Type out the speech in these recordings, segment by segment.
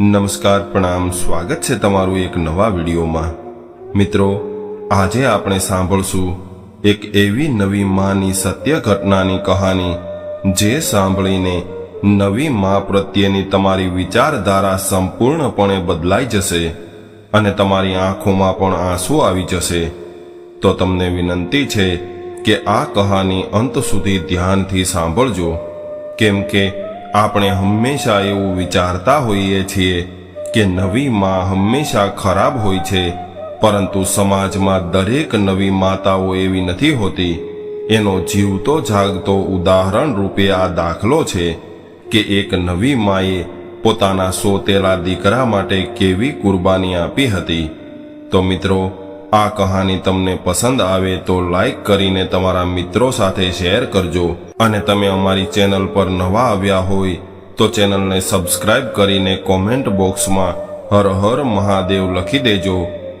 નમસ્કાર, પ્રણામ, સ્વાગત છે તમારું એક નવા વિડીયોમાં. મિત્રો, આજે આપણે સાંભળશું એક એવી નવી માની સત્ય ઘટનાની કહાની, જે સાંભળીને નવી મા પ્રત્યેની તમારી વિચારધારા સંપૂર્ણપણે બદલાઈ જશે અને તમારી આંખોમાં પણ આંસુ આવી જશે. તો તમને વિનંતી છે કે આ કહાની અંત સુધી ધ્યાનથી સાંભળજો. કેમ કે આપણે હંમેશા એવું વિચારતા હોઈએ છીએ કે નવી માં હંમેશા ખરાબ હોય છે, પરંતુ સમાજમાં દરેક નવી માતાઓ એવી નથી હોતી. એનો જીવતો જાગતો ઉદાહરણ રૂપે આ દાખલો છે કે એક નવી માએ પોતાના સોતેલા દીકરા માટે કેવી કુરબાની આપી હતી. તો મિત્રો, આ કહાની તમને પસંદ આવે તો લાઈક કરીને તમારા મિત્રો સાથે શેર કરજો. અને તમે અમારી ચેનલ પર નવા આવ્યા હોય તો ચેનલને સબસ્ક્રાઇબ કરીને કોમેન્ટ બોક્સમાં હર હર મહાદેવ લખી દેજો,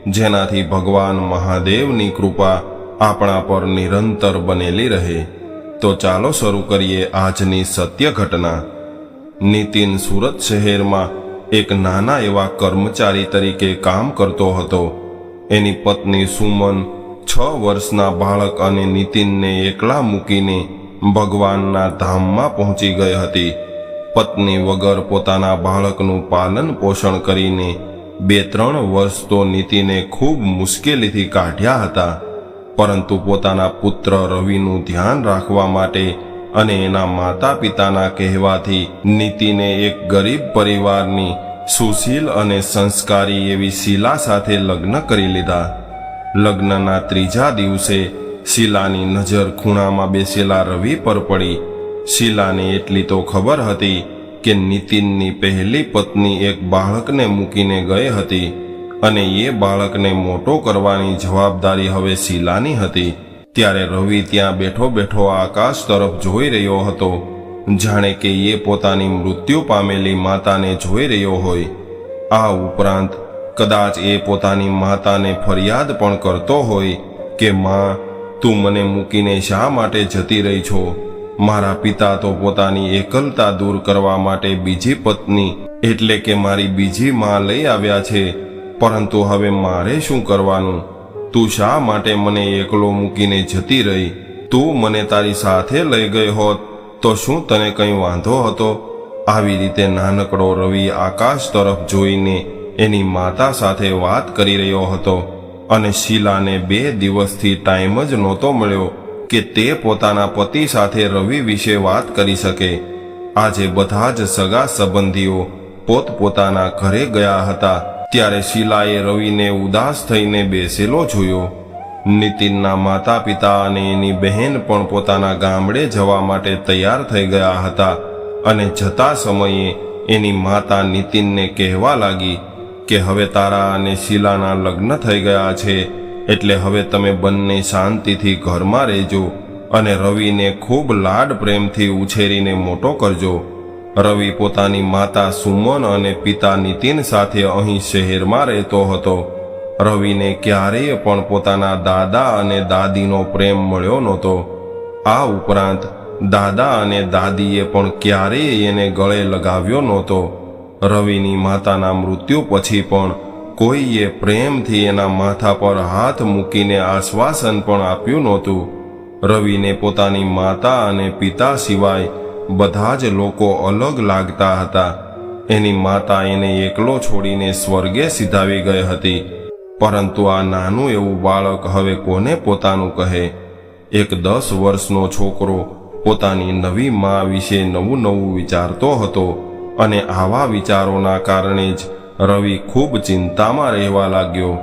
જેનાથી ભગવાન મહાદેવની કૃપા આપણા પર નિરંતર બનેલી રહે. તો ચાલો શરૂ કરીએ આજની સત્ય ઘટના. નીતિન સુરત શહેરમાં એક નાના એવા કર્મચારી તરીકે કામ કરતો હતો. એની પત્ની સુમન છ વર્ષના બાળક અને નીતિનને એકલા મૂકીને ભગવાનના ધામમાં પહોંચી ગઈ હતી. પત્ની વગર પોતાના બાળકનું પાલન પોષણ કરીને બે ત્રણ વર્ષ તો નીતિને ખૂબ મુશ્કેલીથી કાઢ્યા હતા. પરંતુ પોતાના પુત્ર રવિનું ધ્યાન રાખવા માટે અને એના માતા પિતાના કહેવાથી નીતિને એક ગરીબ પરિવારની સુશીલ અને સંસ્કારી એવી શીલા સાથે લગ્ન કરી લીધા. લગ્નના ત્રીજા દિવસે શીલાની નજર ખૂણામાં બેસેલા રવિ પર પડી. શીલાને એટલી તો ખબર હતી કે નીતિનની પહેલી પત્ની એક બાળકને મૂકીને ગઈ હતી અને એ બાળકને મોટો કરવાની જવાબદારી હવે શીલાની હતી. ત્યારે રવિ ત્યાં બેઠો બેઠો આકાશ તરફ જોઈ રહ્યો હતો. જાણે કે એ પોતાની મૃત્યુ પામેલી માતાને જોઈ રહ્યો હોય. આ ઉપરાંત કદાચ એ પોતાની માતાને ફરિયાદ પણ કરતો હોય કે માં તું મને મૂકીને શા માટે જતી રહી છો? મારા પિતા તો પોતાની એકલતા દૂર કરવા માટે બીજી પત્ની એટલે કે મારી બીજી માં લઈ આવ્યા છે. પરંતુ હવે મારે શું કરવાનું? તું શા માટે મને એકલો મૂકીને જતી રહી? તું મને તારી સાથે લઈ ગઈ હોત, તો શું તને કંઈ વાંધો હતો? આવી રીતે નાનકડો રવિ આકાશ તરફ જોઈને એની માતા સાથે વાત કરી રહ્યો હતો. અને શીલાને બે દિવસથી ટાઈમ જ નહોતો મળ્યો કે તે પોતાના પતિ સાથે રવિ વિશે વાત કરી શકે. આજે બધા જ સગા સંબંધીઓ પોતપોતાના ઘરે ગયા હતા. ત્યારે શીલાએ રવિને ઉદાસ થઈને બેસેલો જોયો. નીતિનના માતા પિતા અને એની બહેન પણ પોતાના ગામડે જવા માટે તૈયાર થઈ ગયા હતા અને જતા સમયે એની માતા નીતિનને કહેવા લાગી કે હવે તારા અને શીલાના લગ્ન થઈ ગયા છે, એટલે હવે તમે બંને શાંતિથી ઘરમાં રહેજો અને રવિને ખૂબ લાડ પ્રેમથી ઉછેરીને મોટો કરજો. રવિ પોતાની માતા સુમન અને પિતા નીતિન સાથે અહીં શહેરમાં રહેતો હતો. રવિને ક્યારેય પણ પોતાના દાદા અને દાદીનો પ્રેમ મળ્યો નહોતો. આ ઉપરાંત દાદા અને દાદીએ પણ ક્યારેય એને ગળે લગાવ્યો નહોતો. રવિની માતાના મૃત્યુ પછી પણ કોઈએ પ્રેમથી એના માથા પર હાથ મૂકીને આશ્વાસન પણ આપ્યું નહોતું. રવિને પોતાની માતા અને પિતા સિવાય બધા જ લોકો અલગ લાગતા હતા. એની માતા એને એકલો છોડીને સ્વર્ગે સિધાવી ગઈ હતી. પરંતુ આ નાનું એવું બાળક હવે કોને પોતાનું કહે? એક દસ વર્ષનો છોકરો પોતાની નવી મા વિશે નવું નવું વિચારતો હતો. અને આવા વિચારોના કારણે જ રવિ ખૂબ ચિંતામાં રહેવા લાગ્યો.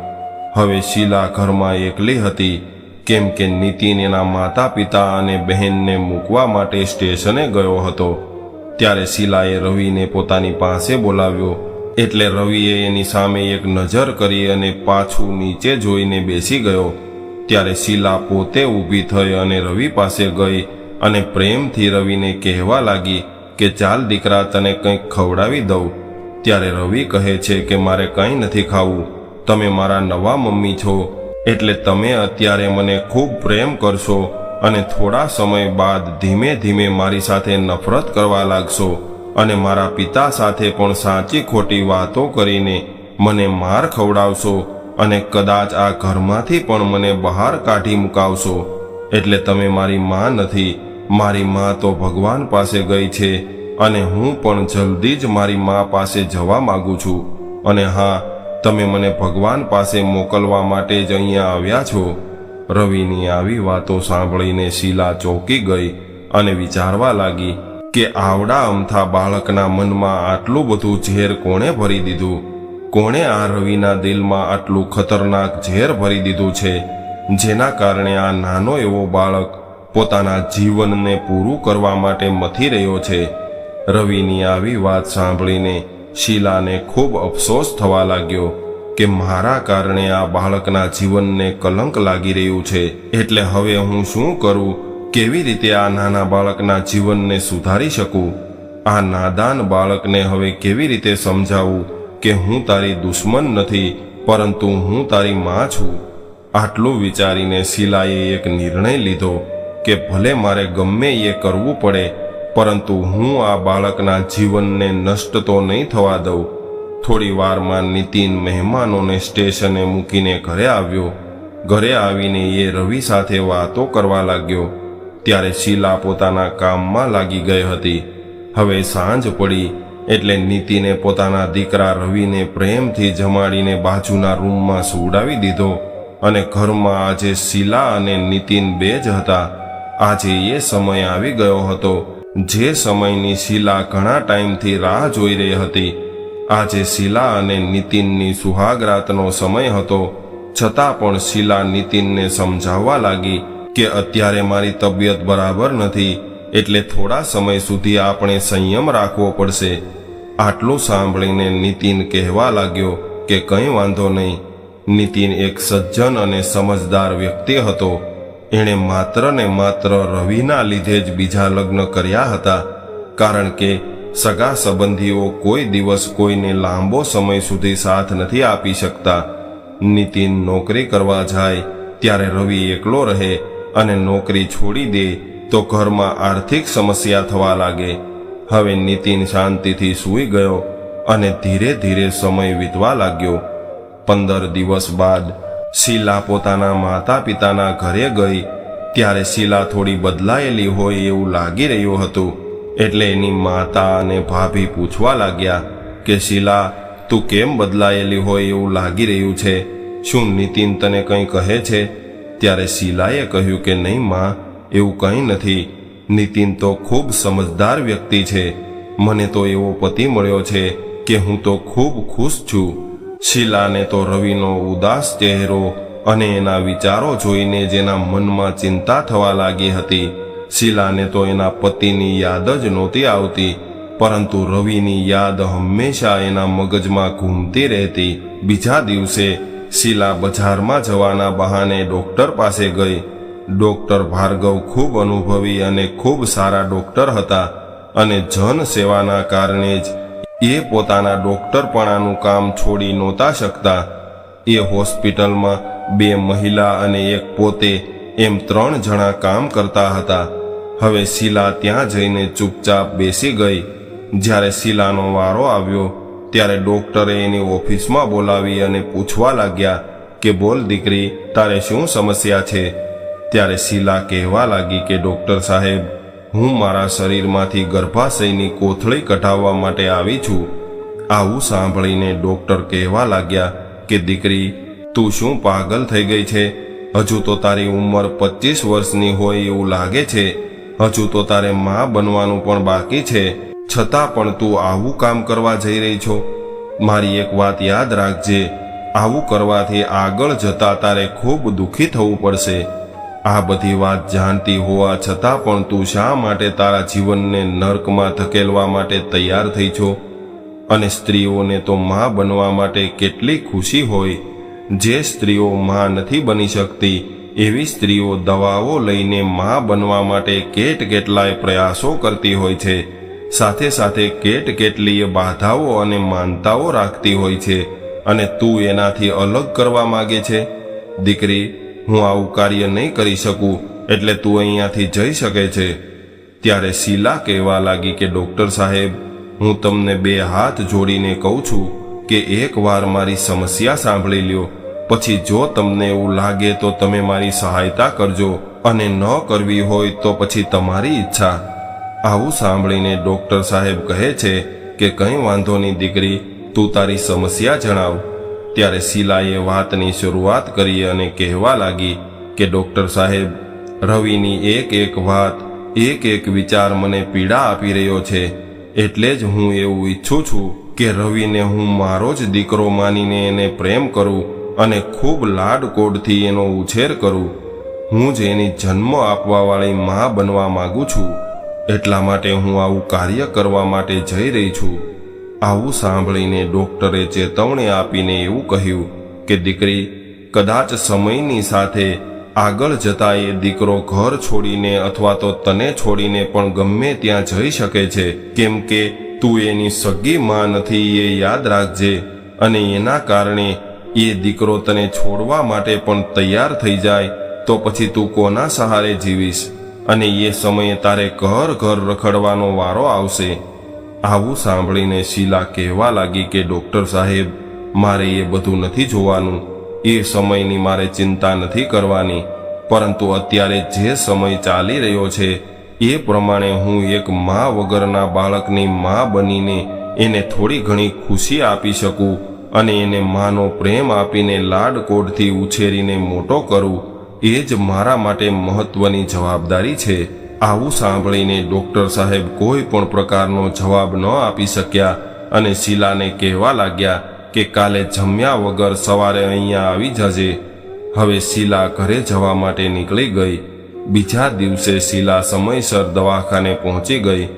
હવે શીલા ઘરમાં એકલી હતી, કેમ કે નીતિન એના માતા પિતા અને બહેનને મૂકવા માટે સ્ટેશને ગયો હતો. ત્યારે શીલાએ રવિને પોતાની પાસે બોલાવ્યો, એટલે રવિએ એની સામે એક નજર કરી અને પાછું નીચે જોઈને બેસી ગયો. ત્યારે શીલા પોતે ઊભી થઈ અને રવિ પાસે ગઈ અને પ્રેમથી રવિને કહેવા લાગી કે ચાલ દીકરા તને કંઈક ખવડાવી દઉં. ત્યારે રવિ કહે છે કે મારે કંઈ નથી ખાવું. તમે મારા નવા મમ્મી છો, એટલે તમે અત્યારે મને ખૂબ પ્રેમ કરશો અને થોડા સમય બાદ ધીમે ધીમે મારી સાથે નફરત કરવા લાગશો અને મારા પિતા સાથે પણ સાચી ખોટી વાતો કરીને મને માર ખવડાવશો અને કદાચ આ ઘરમાંથી પણ મને બહાર કાઢી મુકાવશો. એટલે તમે મારી માં નથી મારી માં તો ભગવાન પાસે ગઈ છે અને હું પણ જલ્દી જ મારી માં પાસે જવા માંગુ છું. અને હા, તમે મને ભગવાન પાસે મોકલવા માટે જ અહીંયા આવ્યા છો. રવિની આવી વાતો સાંભળીને શીલા ચોંકી ગઈ અને વિચારવા લાગી કે આવડા અમથા બાળકના મનમાં આટલું બધું ઝેર કોણે ભરી દીધું? કોણે આ રવિના દિલમાં આટલું ખતરનાક ઝેર ભરી દીધું છે? જેના કારણે આ નાનો એવો બાળક પોતાના જીવનને પૂરું કરવા માટે મથી રહ્યો છે. રવિની આવી વાત સાંભળીને શીલાને ખૂબ અફસોસ થવા લાગ્યો કે મારા કારણે આ બાળકના જીવનને કલંક લાગી રહ્યું છે. એટલે હવે હું શું કરું? કેવી રીતે આ નાના બાળકના જીવનને સુધારી શકું? આ નાદાન બાળકને હવે કેવી રીતે સમજાવું કે હું તારી દુશ્મન નથી, પરંતુ હું તારી માં છું? આટલું વિચારીને શીલાએ એક નિર્ણય લીધો. કે ભલે મારે ગમે એ કરવું પડે, પરંતુ હું આ બાળકના જીવનને નષ્ટ તો નહીં થવા દઉં. થોડી વારમાં નીતિન મહેમાનોને સ્ટેશને મૂકીને ઘરે આવ્યો. ઘરે આવીને એ રવિ સાથે વાતો કરવા લાગ્યો. ત્યારે શીલા પોતાના કામમાં લાગી ગઈ હતી. હવે સાંજ પડી, એટલે નીતિને પોતાના દીકરા રવિને પ્રેમથી જમાડીને બાજુના રૂમમાં સુવડાવી દીધો. અને ઘરમાં આજે શીલા અને નીતિન બે જ હતા. આજે એ સમય આવી ગયો હતો. જે સમયની શીલા ઘણા ટાઈમથી રાહ જોઈ રહી હતી. આજે શીલા અને નીતિનની સુહાગ રાતનો સમય હતો. છતાં પણ શીલા નીતિનને સમજાવવા લાગી કે અત્યારે મારી તબિયત બરાબર નથી, એટલે થોડા સમય સુધી આપણે સંયમ રાખવો પડશે. આટલું સાંભળીને નીતિન કહેવા લાગ્યો કે કંઈ વાંધો નહીં. નીતિન એક સજ્જન અને સમજદાર વ્યક્તિ હતો. એણે માત્ર ને માત્ર રવિના લીધે જ બીજા લગ્ન કર્યા હતા, કારણ કે સગા સંબંધીઓ કોઈ દિવસ કોઈને લાંબો સમય સુધી સાથ નથી આપી શકતા. નીતિન નોકરી કરવા જાય, ત્યારે રવિ એકલો રહે અને નોકરી છોડી દે તો ઘરમાં આર્થિક સમસ્યા થવા લાગે. હવે નીતિન શાંતિથી સૂઈ ગયો અને ધીરે ધીરે સમય વીતવા લાગ્યો. પંદર દિવસ બાદ શીલા પોતાના માતા પિતાના ઘરે ગઈ. ત્યારે શીલા થોડી બદલાયેલી હોય એવું લાગી રહ્યું હતું. એટલે એની માતા અને ભાભી પૂછવા લાગ્યા કે, શીલા, તું કેમ બદલાયેલી હોય એવું લાગી રહ્યું છે? શું નીતિન તને કંઈ કહે છે? ત્યારે શીલાએ કહ્યું કે, નહીં માં, એવું કંઈ નથી. નીતિન તો ખૂબ સમજદાર વ્યક્તિ છે. મને તો એવો પતિ મળ્યો છે કે હું તો ખૂબ ખુશ છું. શીલાને તો રવિનો ઉદાસ ચહેરો અને એના વિચારો જોઈને જેના મનમાં ચિંતા થવા લાગી હતી. શીલાને તો એના પતિની યાદ જ નહોતી આવતી, પરંતુ રવિની યાદ હંમેશા એના મગજમાં ઘૂમતી રહેતી. બીજા દિવસે શીલા બજારમાં જવાના બહાને ડોક્ટર પાસે ગઈ. ડોક્ટર ભાર્ગવ ખૂબ અનુભવી અને ખૂબ સારા ડોક્ટર હતા અને જન સેવાના કારણે જ એ પોતાના ડોક્ટરપણાનું કામ છોડી નહોતા શકતા. એ હોસ્પિટલમાં બે મહિલા અને એક પોતે એમ ત્રણ જણા કામ કરતા હતા. હવે શીલા ત્યાં જઈને ચૂપચાપ બેસી ગઈ. જ્યારે શીલાનો વારો આવ્યો, ત્યારે ડોક્ટરે એની ઓફિસમાં બોલાવી અને પૂછવા લાગ્યા કે, બોલ દીકરી, તારે શું સમસ્યા છે? ત્યારે શીલા કહેવા લાગી કે, ડોક્ટર સાહેબ હું મારા શરીરમાંથી ગર્ભાશયની કોથળી કઢાવવા માટે આવી છું. આવું સાંભળીને ડોક્ટર કહેવા લાગ્યા કે, દીકરી, તું શું પાગલ થઈ ગઈ છે? હજુ તો તારી ઉંમર પચીસ વર્ષની હોય એવું લાગે છે. હજુ તો તારે માં બનવાનું પણ બાકી છે. છતાં પણ તું આવું કામ કરવા જઈ રહી છો. મારી એક વાત યાદ રાખજે. આવું કરવાથી આગળ જતા તારે ખૂબ દુઃખી થવું પડશે. આ બધી વાત જાણતી હોવા છતાં પણ તું શા માટે તારા જીવનને નર્કમાં ધકેલવા માટે તૈયાર થઈ છો? અને સ્ત્રીઓને તો માં બનવા માટે કેટલી ખુશી હોય? જે સ્ત્રીઓ માં નથી બની શકતી, એવી સ્ત્રીઓ દવાઓ લઈને માં બનવા માટે કેટ કેટલાય પ્રયાસો કરતી હોય છે. સાથે સાથે કેટ કેટલીય બાધાઓ અને માનતાઓ રાખતી હોય છે. અને તું એનાથી અલગ કરવા માગે છે? દીકરી હું આવું કાર્ય નહીં કરી શકું, એટલે તું અહીંયાથી જઈ શકે છે. ત્યારે શીલા કહેવા લાગી કે, ડૉક્ટર સાહેબ, હું તમને બે હાથ જોડીને કહું છું કે એકવાર મારી સમસ્યા સાંભળી લ્યો. પછી જો તમને એવું લાગે તો તમે મારી સહાયતા કરજો અને ન કરવી હોય તો પછી તમારી ઈચ્છા. આવું સાંભળીને ડૉક્ટર સાહેબ કહે છે કે, કંઈ વાંધો નહીં દીકરી, તું તારી સમસ્યા જણાવ. ત્યારે શીલાએ વાતની શરૂઆત કરી અને કહેવા લાગી કે ડોક્ટર સાહેબ, રવિની એક એક વાત, એક એક વિચાર મને પીડા આપી રહ્યો છે. એટલે જ હું એવું ઈચ્છું છું કે રવિને હું મારો જ દીકરો માનીને એને પ્રેમ કરું અને ખૂબ લાડકોડથી એનો ઉછેર કરું. હું જ એની જન્મ આપવાવાળી મા બનવા માગું છું. એટલા માટે હું આવું કાર્ય કરવા માટે જઈ રહી છું. આવું સાંભળીને ડોક્ટરે ચેતવણી આપીને એવું કહ્યું કે દીકરી, કદાચ સમયની સાથે આગળ જતા એ દીકરો ઘર છોડીને અથવા તો તને છોડીને પણ ગમે ત્યાં જઈ શકે છે, કેમ કે તું એની સગી માં નથી એ યાદ રાખજે અને એના કારણે એ દીકરો તને છોડવા માટે પણ તૈયાર થઈ જાય, તો પછી તું કોના સહારે જીવીશ? અને એ સમયે તારે ઘર ઘર રખડવાનો વારો આવશે. આવું સાંભળીને શીલા કહેવા લાગી કે ડોક્ટર સાહેબ, મારે એ બધું નથી જોવાનું. એ સમયની મારે ચિંતા નથી કરવાની. પરંતુ અત્યારે જે સમય ચાલી રહ્યો છે, એ પ્રમાણે હું એક મા વગરના બાળકની મા બનીને એને થોડી ઘણી ખુશી આપી શકું અને એને માનો પ્રેમ આપીને લાડકોડથી ઉછેરીને મોટો કરું, એ જ મારા માટે મહત્વની જવાબદારી છે. આવું સાંભળીને ડોક્ટર સાહેબ કોઈ પણ પ્રકારનો જવાબ ન આપી શક્યા અને શીલાને કહેવા લાગ્યા કે કાલે જમ્યા વગર સવારે અહીંયા આવી જજે. હવે શીલા ઘરે જવા માટે નીકળી ગઈ. બીજા દિવસે શીલા સમયસર દવાખાને પહોંચી ગઈ.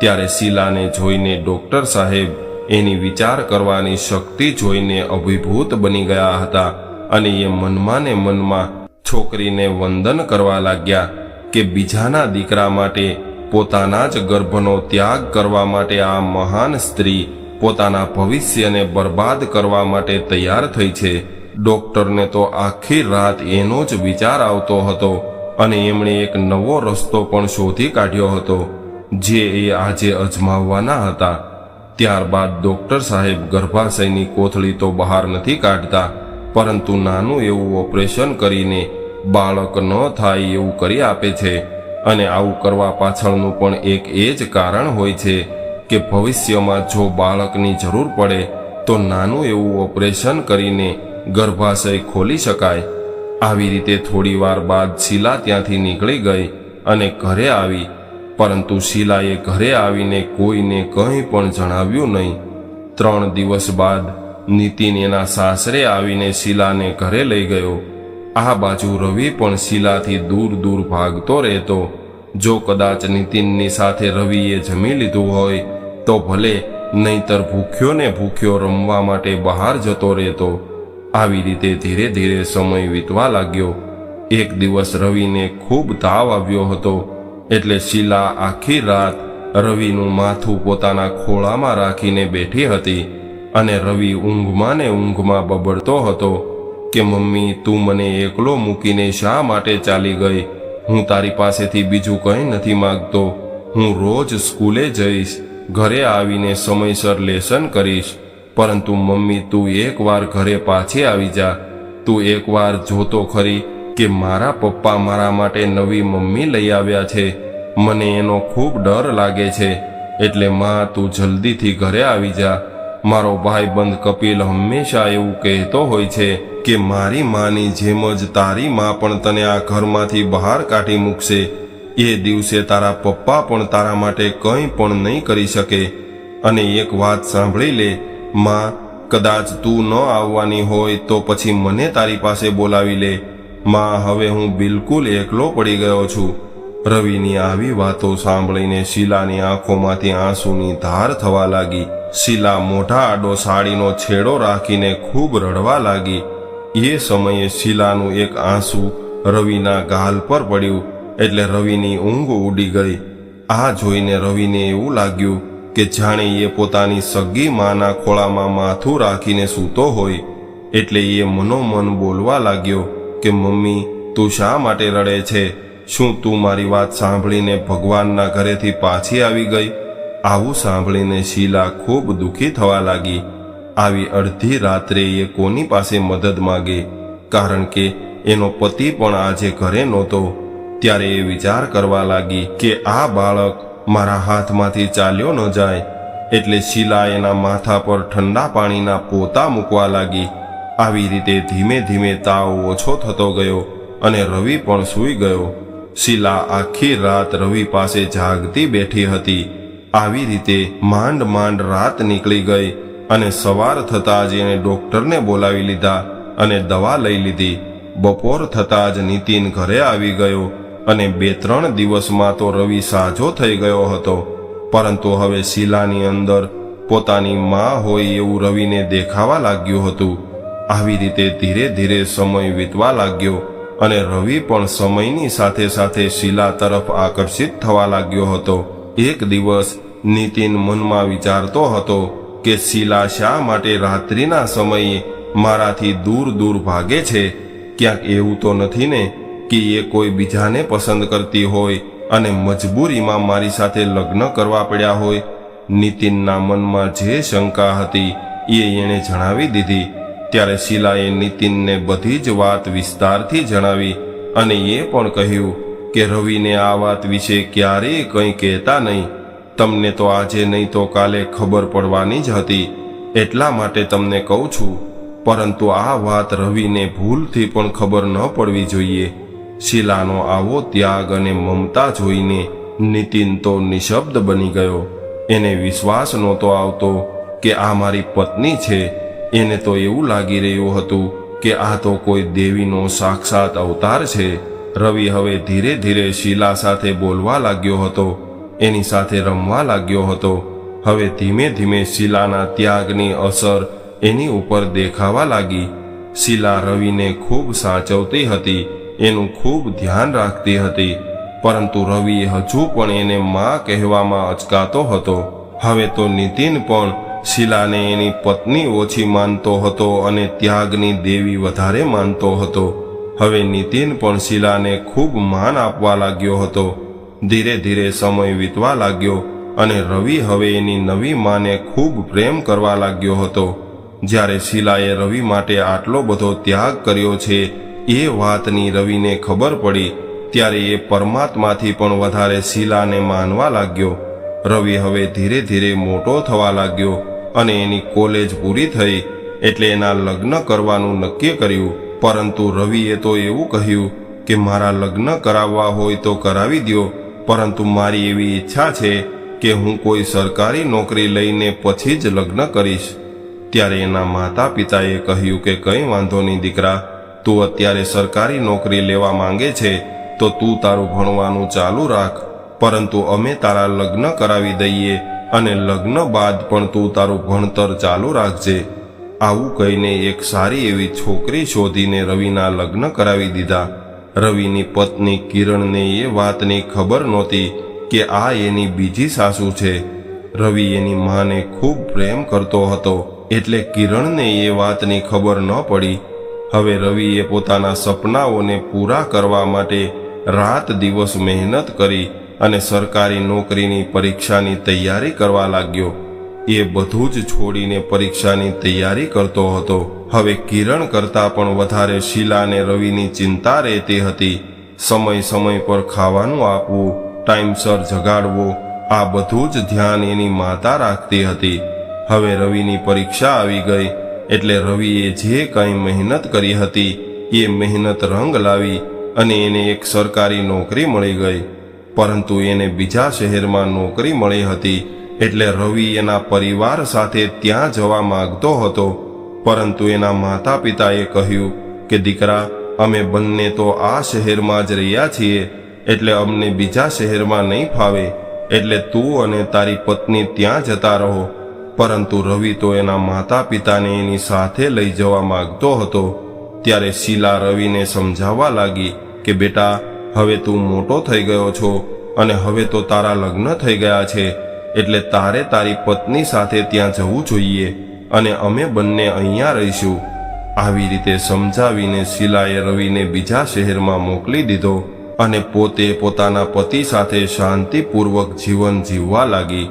ત્યારે શીલાને જોઈને ડોક્ટર સાહેબ એની વિચાર કરવાની શક્તિ જોઈને અભિભૂત બની ગયા હતા અને એ મનમાં ને મનમાં છોકરીને વંદન કરવા લાગ્યા. કે બીજાના દીકરા માટે પોતાના જ ગર્ભનો ત્યાગ કરવા માટે આ મહાન સ્ત્રી પોતાના ભવિષ્યને બરબાદ કરવા માટે તૈયાર થઈ છે. ડોક્ટરને તો આખી રાત એનો જ વિચાર આવતો હતો અને એમણે એક નવો રસ્તો પણ શોધી કાઢ્યો હતો, જે એ આજે અજમાવવાના હતા. ત્યારબાદ ડોક્ટર સાહેબ ગર્ભાશયની કોથળી તો બહાર નથી કાઢતા, પરંતુ નાનું એવું ઓપરેશન કરીને બાળક ન થાય એવું કરી આપે છે અને આવું કરવા પાછળનું પણ એક એ જ કારણ હોય છે કે ભવિષ્યમાં જો બાળકની જરૂર પડે તો નાનું એવું ઓપરેશન કરીને ગર્ભાશય ખોલી શકાય. આવી રીતે થોડીવાર બાદ શીલા ત્યાંથી નીકળી ગઈ અને ઘરે આવી, પરંતુ શીલાએ ઘરે આવીને કોઈને કંઈ પણ જણાવ્યું નહીં. ત્રણ દિવસ બાદ નીતિન એના સાસરે આવીને શીલાને ઘરે લઈ ગયો. આ બાજુ રવિ પણ શીલાથી દૂર દૂર ભાગતો રહેતો. જો કદાચ નીતિનની સાથે રવિએ જમી લીધું હોય, તો ભલે, નહીતર ભૂખ્યો ને ભૂખ્યો રમવા માટે બહાર જતો રહેતો. આવી રીતે ધીરે ધીરે સમય વીતવા લાગ્યો. એક દિવસ રવિને ખૂબ તાવ આવ્યો હતો, એટલે શીલા આખી રાત રવિનું માથું પોતાના ખોળામાં રાખીને બેઠી હતી અને રવિ ઊંઘમાં ને ઊંઘમાં બબડતો હતો. કે મમ્મી, તું મને એકલો મૂકીને શા માટે ચાલી ગઈ? હું તારી પાસેથી બીજું કંઈ નથી માગતો. હું રોજ સ્કૂલે જઈશ, ઘરે આવીને સમયસર લેસન કરીશ. પરંતુ મમ્મી, તું એકવાર ઘરે પાછી આવી જા. તું એકવાર જોતો ખરી કે મારા પપ્પા મારા માટે નવી મમ્મી લઈ આવ્યા છે. મને એનો ખૂબ ડર લાગે છે. એટલે માં, તું જલ્દીથી ઘરે આવી જા. મારો ભાઈબંધ કપિલ હંમેશા એવું કહેતો હોય છે કે મારી માની જેમ જ તારી માં પણ તને આ ઘરમાંથી બહાર કાઢી મૂકશે. એ દિવસે તારા પપ્પા પણ તારા માટે કંઈ પણ નહીં કરી શકે. અને એક વાત સાંભળી લે, માં, કદાચ તું ન આવવાની હોય તો પછી મને તારી પાસે બોલાવી લે. માં, હવે હું બિલકુલ એકલો પડી ગયો છું. રવિની આવી વાતો સાંભળીને શીલાની આંખોમાંથી આંસુની ધાર થવા લાગી. શીલા મોઢા આડો સાડીનો છેડો રાખીને ખૂબ રડવા લાગી. એ સમયે શીલાનું એક આંસુ રવિના ગાલ પર પડ્યું એટલે રવિની ઊંઘ ઉડી ગઈ. આ જોઈને રવિને એવું લાગ્યું કે જાણે એ પોતાની સગી માના ખોળામાં માથું રાખીને સૂતો હોય. એટલે એ મનોમન બોલવા લાગ્યો કે, મમ્મી, તું શા માટે રડે છે? શું તું મારી વાત સાંભળીને ભગવાનના ઘરેથી પાછી આવી ગઈ? આવું સાંભળીને શીલા ખૂબ દુઃખી થવા લાગી. આવી અડધી રાત્રે એ કોની પાસે મદદ માગે? કારણ કે એનો પતિ પણ આજે ઘરે નહોતો. ત્યારે એ વિચાર કરવા લાગી કે આ બાળક મારા હાથમાંથી ચાલ્યો ન જાય. એટલે શીલા એના માથા પર ઠંડા પાણીના પોતા મૂકવા લાગી. આવી રીતે ધીમે ધીમે તાવ ઓછો થતો ગયો અને રવિ પણ સૂઈ ગયો. શીલા આખી રાત રવિ પાસે જાગતી બેઠી હતી. આવી રીતે માંડ માંડ રાત નીકળી ગઈ અને સવાર થતાં જ એને ડૉક્ટરને બોલાવી લીધા અને દવા લઈ લીધી. બપોર થતાં જ નીતિન ઘરે આવી ગયો અને બે ત્રણ દિવસમાં તો રવિ સાજો થઈ ગયો હતો. પરંતુ હવે શીલાની અંદર પોતાની મા હોય એવું રવિને દેખાવા લાગ્યું હતું. આવી રીતે ધીરે ધીરે સમય વીતવા લાગ્યો અને રવિ પણ સમયની સાથે સાથે શીલા તરફ આકર્ષિત થવા લાગ્યો હતો. એક દિવસ નીતિન મનમાં વિચારતો હતો કે શીલા શા માટે રાત્રિના સમયે મારાથી દૂર દૂર ભાગે છે? ક્યાંક એવું તો નથી ને કે એ કોઈ બીજાને પસંદ કરતી હોય અને મજબૂરીમાં મારી સાથે લગ્ન કરવા પડ્યા હોય. નીતિનના મનમાં જે શંકા હતી એ એણે જણાવી દીધી. ત્યારે શીલાએ નીતિનને બધી જ વાત વિસ્તારથી જણાવી અને એ પણ કહ્યું કે રવિને આ વાત વિશે ક્યારેય કંઈ કહેતા નહીં. તમને તો આજે નહીં તો કાલે ખબર પડવાની જ હતી. એટલા માટે તમને કહું છું, પરંતુ આ વાત રવિને ભૂલથી પણ ખબર ન પડવી જોઈએ. શીલાનો આવો ત્યાગ અને મમતા જોઈને નીતિન તો નિશબ્દ બની ગયો. એને વિશ્વાસ નહોતો આવતો કે આ મારી પત્ની છે. એને તો એવું લાગી રહ્યું હતું કે આ તો કોઈ દેવીનો સાક્ષાત અવતાર છે. રવિ હવે ધીરે ધીરે શીલા સાથે બોલવા લાગ્યો હતો. એની સાથે રમવા લાગ્યો હતો. હવે ધીમે ધીમે શીલાના ત્યાગની અસર એની ઉપર દેખાવા લાગી. શીલા રવિને ખૂબ સાચવતી હતી, એનું ખૂબ ધ્યાન રાખતી હતી. પરંતુ રવિ હજુ પણ એને માં કહેવામાં અચકાતો હતો. હવે તો નીતિન પણ શીલાને એની પત્ની ઓછી માનતો હતો અને ત્યાગની દેવી વધારે માનતો હતો. હવે નીતિન પણ શીલાને ખૂબ માન આપવા લાગ્યો હતો. ધીરે ધીરે સમય વીતવા લાગ્યો અને રવિ હવે એની નવી માને ખૂબ પ્રેમ કરવા લાગ્યો હતો. જ્યારે શીલાએ રવિ માટે આટલો બધો ત્યાગ કર્યો છે, એ વાતની રવિને ખબર પડી, ત્યારે એ પરમાત્માથી પણ વધારે શીલાને માનવા લાગ્યો. રવિ હવે ધીરે ધીરે મોટો થવા લાગ્યો અને એની કોલેજ પૂરી થઈ, એટલે એના લગ્ન કરવાનું નક્કી કર્યું. પરંતુ રવિએ તો એવું કહ્યું કે, મારા લગ્ન કરાવવા હોય તો કરાવી દ્યો, પરંતુ મારી એવી ઈચ્છા છે કે હું કોઈ સરકારી નોકરી લઈને પછી જ લગ્ન કરીશ. ત્યારે એના માતા પિતાએ કહ્યું કે, કંઈ વાંધો નહીં દીકરા, તું અત્યારે સરકારી નોકરી લેવા માંગે છે, તો તું તારું ભણવાનું ચાલુ રાખ, પરંતુ અમે તારા લગ્ન કરાવી દઈએ અને લગ્ન બાદ પણ તું તારું ભણતર ચાલુ રાખજે. આવું કહીને એક સારી એવી છોકરી શોધીને રવિના લગ્ન કરાવી દીધા. રવિની પત્ની કિરણને એ વાતની ખબર નહોતી કે આ એની બીજી સાસુ છે. રવિ એની માને ખૂબ પ્રેમ કરતો હતો, એટલે કિરણને એ વાતની ખબર ન પડી. હવે રવિએ પોતાના સપનાઓને પૂરા કરવા માટે રાત દિવસ મહેનત કરી અને સરકારી નોકરીની પરીક્ષાની તૈયારી કરવા લાગ્યો. એ બધું જ છોડીને પરીક્ષાની તૈયારી કરતો હતો. હવે કિરણ કરતાં પણ વધારે શીલાને રવિની ચિંતા રહેતી હતી. સમય સમય પર ખાવાનું આપવું ટાઈમસર જગાડવો, આ બધું જ ધ્યાન એની માતા રાખતી હતી. હવે રવિની પરીક્ષા આવી ગઈ, એટલે રવિએ જે કંઈ મહેનત કરી હતી, એ મહેનત રંગ લાવી અને એને એક સરકારી નોકરી મળી ગઈ. પરંતુ એને બીજા શહેરમાં નોકરી મળી હતી. એટલે રવિ એના પરિવાર સાથે ત્યાં જવા માંગતો હતો. પરંતુ એના માતા પિતાએ કહ્યું કે, દીકરા, અમે બંને તો આ શહેરમાં જ રહ્યા છીએ, એટલે અમને બીજા શહેરમાં નહીં ફાવે, એટલે તું અને તારી પત્ની ત્યાં જતા રહો. પરંતુ રવિ તો એના માતા પિતાને એની સાથે લઈ જવા માંગતો હતો. ત્યારે શીલા રવિને સમજાવવા લાગી કે, બેટા, હવે તું મોટો થઈ ગયો છો અને હવે તો તારા લગ્ન થઈ ગયા છે એટલે તારે તારી પત્ની સાથે ત્યાં જવું જોઈએ અને અમે બંને અહીંયા રહીશું. આવી રીતે સમજાવીને શિલાએ રવિને બીજા શહેરમાં મોકલી દીધો અને પોતે પોતાના પતિ સાથે શાંતિપૂર્વક જીવન જીવવા લાગી.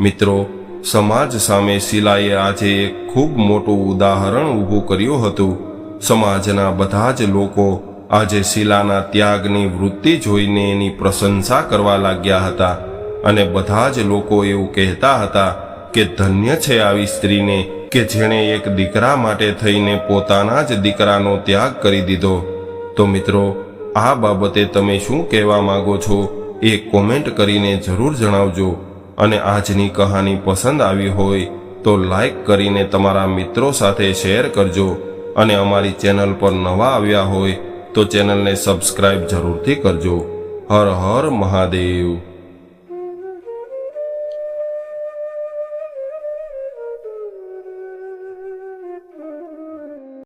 મિત્રો, સમાજ સામે શિલાએ આજે એક ખૂબ મોટું ઉદાહરણ ઊભું કર્યું હતું. સમાજના બધા જ લોકો આજે શિલાના ત્યાગની વૃત્તિ જોઈને એની પ્રશંસા કરવા લાગ્યા હતા. અને બધા જ લોકો એવું કહેતા હતા કે ધન્ય છે આવી સ્ત્રીને કે જેણે એક દીકરા માટે થઈને પોતાના જ દીકરાનો ત્યાગ કરી દીધો. તો મિત્રો, આ બાબતે તમે શું કહેવા માંગો છો એ કોમેન્ટ કરીને જરૂર જણાવજો. અને આજની કહાની પસંદ આવી હોય તો લાઈક કરીને તમારા મિત્રો સાથે શેર કરજો. અને અમારી ચેનલ પર નવા આવ્યા હોય તો ચેનલને સબસ્ક્રાઈબ જરૂરથી કરજો. હર હર મહાદેવ.